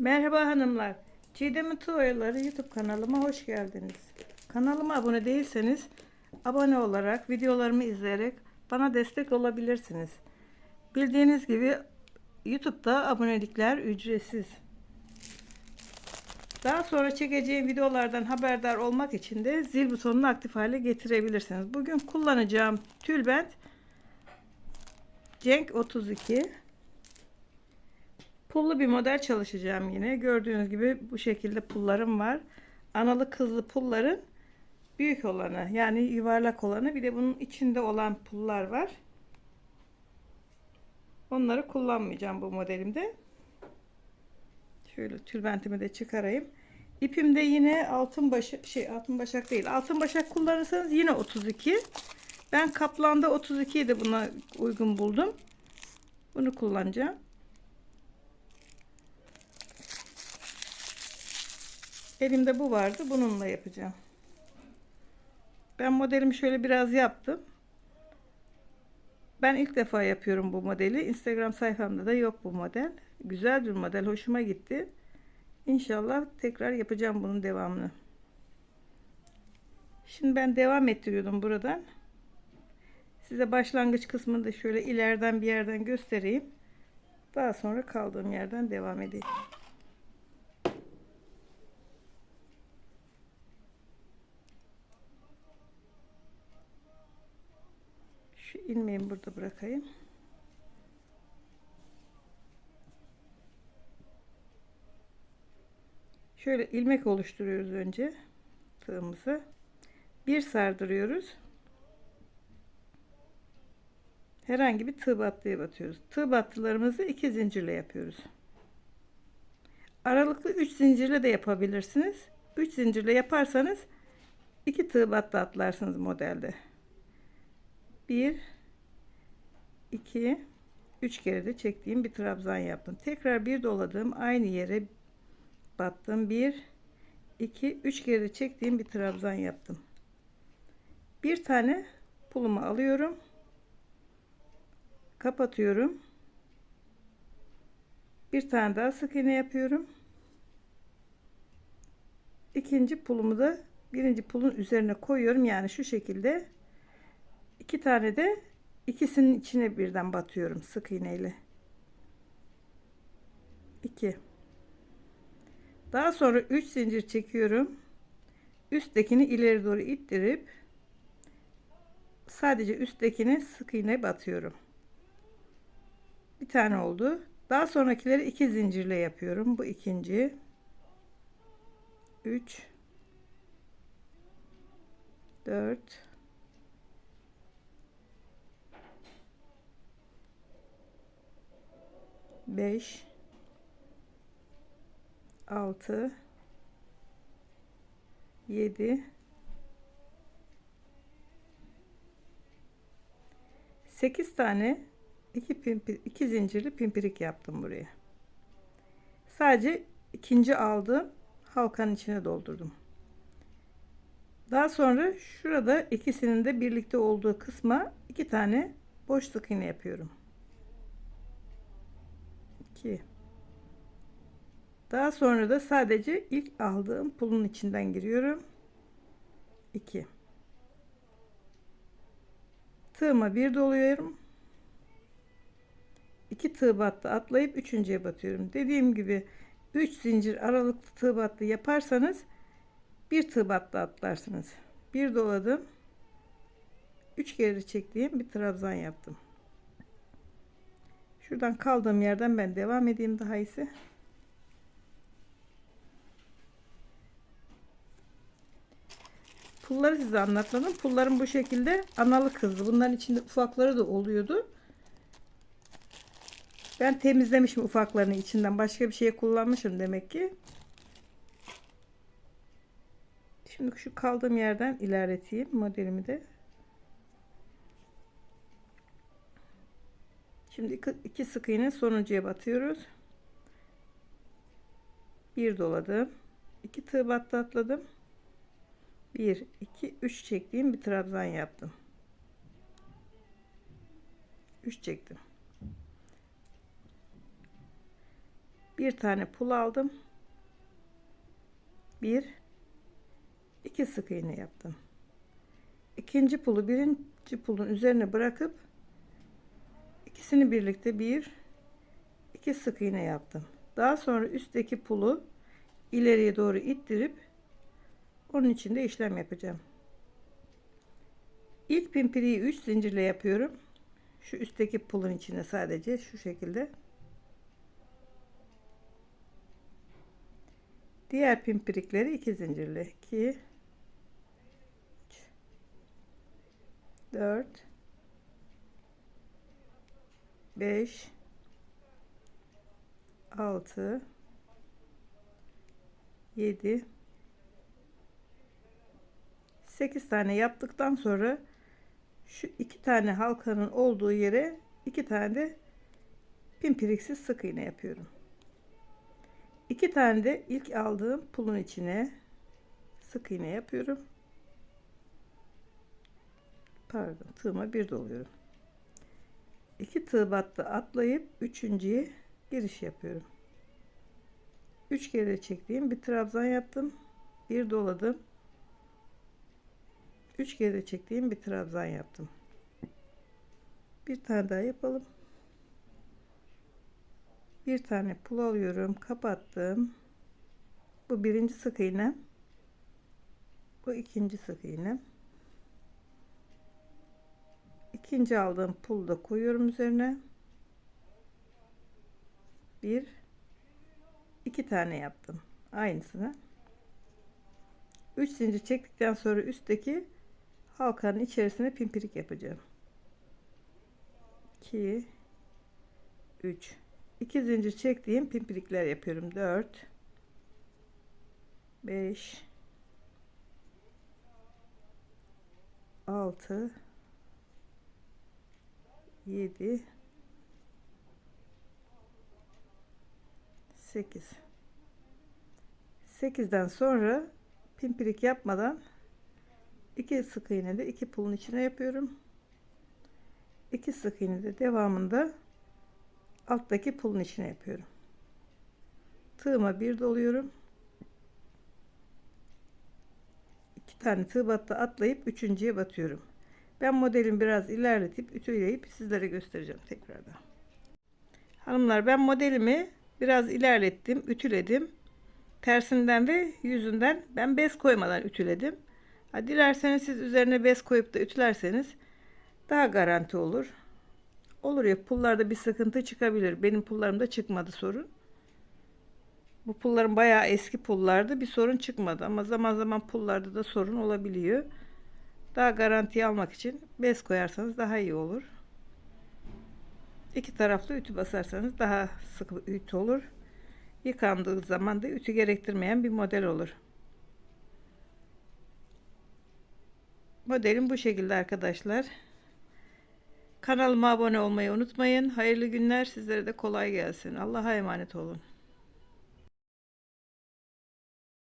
Merhaba hanımlar. Çiğdem'in Tuvayaları YouTube kanalıma hoş geldiniz. Kanalıma abone değilseniz abone olarak videolarımı izleyerek bana destek olabilirsiniz. Bildiğiniz gibi YouTube'da abonelikler ücretsiz. Daha sonra çekeceğim videolardan haberdar olmak için de zil butonunu aktif hale getirebilirsiniz. Bugün kullanacağım tülbent Cenk 32 Pullu bir model çalışacağım yine. Gördüğünüz gibi bu şekilde pullarım var. Analı kızlı pulların büyük olanı yani yuvarlak olanı bir de bunun içinde olan pullar var. Onları kullanmayacağım bu modelimde. Şöyle tülbentimi de çıkarayım. İpimde yine altın başak şey altın başak değil. Altın başak kullanırsanız yine 32. Ben kaplanda 32'yi de buna uygun buldum. Bunu kullanacağım. Elimde bu vardı. Bununla yapacağım. Ben modelimi şöyle biraz yaptım. Ben ilk defa yapıyorum bu modeli. Instagram sayfamda da yok bu model. Güzel bir model. Hoşuma gitti. İnşallah tekrar yapacağım bunun devamını. Şimdi ben devam ettiriyordum buradan. Size başlangıç kısmını da şöyle ileriden bir yerden göstereyim. Daha sonra kaldığım yerden devam edeyim. Şu ilmeğimi burada bırakayım. Şöyle ilmek oluşturuyoruz önce tığımızı. Bir sardırıyoruz. Herhangi bir tığ battıya batıyoruz. Tığ battılarımızı iki zincirle yapıyoruz. Aralıklı 3 zincirle de yapabilirsiniz. 3 zincirle yaparsanız iki tığ battı atlarsınız modelde. 1 2 3 kere de çektiğim bir trabzan yaptım. Tekrar bir doladım. Aynı yere battım. 1 2 3 kere de çektiğim bir trabzan yaptım. Bir tane pulumu alıyorum. Kapatıyorum. Bir tane daha sık iğne yapıyorum. İkinci pulumu da birinci pulun üzerine koyuyorum. Yani şu şekilde iki tane de ikisinin içine birden batıyorum sık iğneyle. 2 Daha sonra 3 zincir çekiyorum. Üsttekini ileri doğru ittirip sadece üsttekini sık iğne batıyorum. Bir tane oldu. Daha sonrakileri iki zincirle yapıyorum. Bu ikinci. 3 4 5 6 7 8 tane iki pimpir, iki zincirli pimpirik yaptım buraya. Sadece ikinci aldığım halkanın içine doldurdum. Daha sonra şurada ikisinin de birlikte olduğu kısma iki tane boş sık iğne yapıyorum. 2 Daha sonra da sadece ilk aldığım pulun içinden giriyorum. 2 Tığıma bir doluyorum. 2 tığ battı atlayıp üçüncüye batıyorum. Dediğim gibi 3 zincir aralıklı tığ battı yaparsanız bir tığ battı atlarsınız. Bir doladım. 3 kere çektiğim bir trabzan yaptım. Şuradan kaldığım yerden ben devam edeyim daha iyisi. Pulları size anlatmadım. Pullarım bu şekilde analı kızdı. Bunların içinde ufakları da oluyordu. Ben temizlemişim ufaklarını içinden. Başka bir şeye kullanmışım demek ki. Şimdi şu kaldığım yerden ilerleteyim modelimi de. Şimdi iki, sık iğne sonuncuya batıyoruz. Bir doladım. iki tığ battı atladım. 1 2 3 çektiğim bir trabzan yaptım. 3 çektim. Bir tane pul aldım. Bir, iki sık iğne yaptım. İkinci pulu birinci pulun üzerine bırakıp ikisini birlikte bir, iki sık iğne yaptım. Daha sonra üstteki pulu ileriye doğru ittirip onun içinde işlem yapacağım. İlk pimpiriği 3 zincirle yapıyorum. Şu üstteki pulun içine sadece şu şekilde. Diğer pimpirikleri 2 zincirle. 2 3 4 5 6 7 8 tane yaptıktan sonra şu iki tane halkanın olduğu yere iki tane de pimpiriksiz sık iğne yapıyorum. İki tane de ilk aldığım pulun içine sık iğne yapıyorum. Pardon, tığıma bir doluyorum. İki tığ battı atlayıp üçüncüye giriş yapıyorum. Üç kere çektiğim bir trabzan yaptım. Bir doladım. 3 kere çektiğim bir trabzan yaptım. Bir tane daha yapalım. Bir tane pul alıyorum, kapattım. Bu birinci sık iğne. Bu ikinci sık iğne. İkinci aldığım pulu da koyuyorum üzerine. Bir, iki tane yaptım. Aynısını. 3 zincir çektikten sonra üstteki halkanın içerisine pimpirik yapacağım. 2 3 2 zincir çektiğim pimpirikler yapıyorum. 4 5 6 7 8 8'den sonra pimpirik yapmadan iki sık iğne de iki pulun içine yapıyorum. İki sık iğne de devamında alttaki pulun içine yapıyorum. Tığıma bir doluyorum. İki tane tığ battı atlayıp üçüncüye batıyorum. Ben modelimi biraz ilerletip ütüleyip sizlere göstereceğim tekrardan. Hanımlar ben modelimi biraz ilerlettim, ütüledim. Tersinden ve yüzünden ben bez koymadan ütüledim. Ha, dilerseniz siz üzerine bez koyup da ütülerseniz daha garanti olur. Olur ya pullarda bir sıkıntı çıkabilir. Benim pullarımda çıkmadı sorun. Bu pullarım bayağı eski pullardı. Bir sorun çıkmadı ama zaman zaman pullarda da sorun olabiliyor. Daha garantiye almak için bez koyarsanız daha iyi olur. İki taraflı ütü basarsanız daha sık ütü olur. Yıkandığı zaman da ütü gerektirmeyen bir model olur. Modelim bu şekilde arkadaşlar. Kanalıma abone olmayı unutmayın. Hayırlı günler. Sizlere de kolay gelsin. Allah'a emanet olun.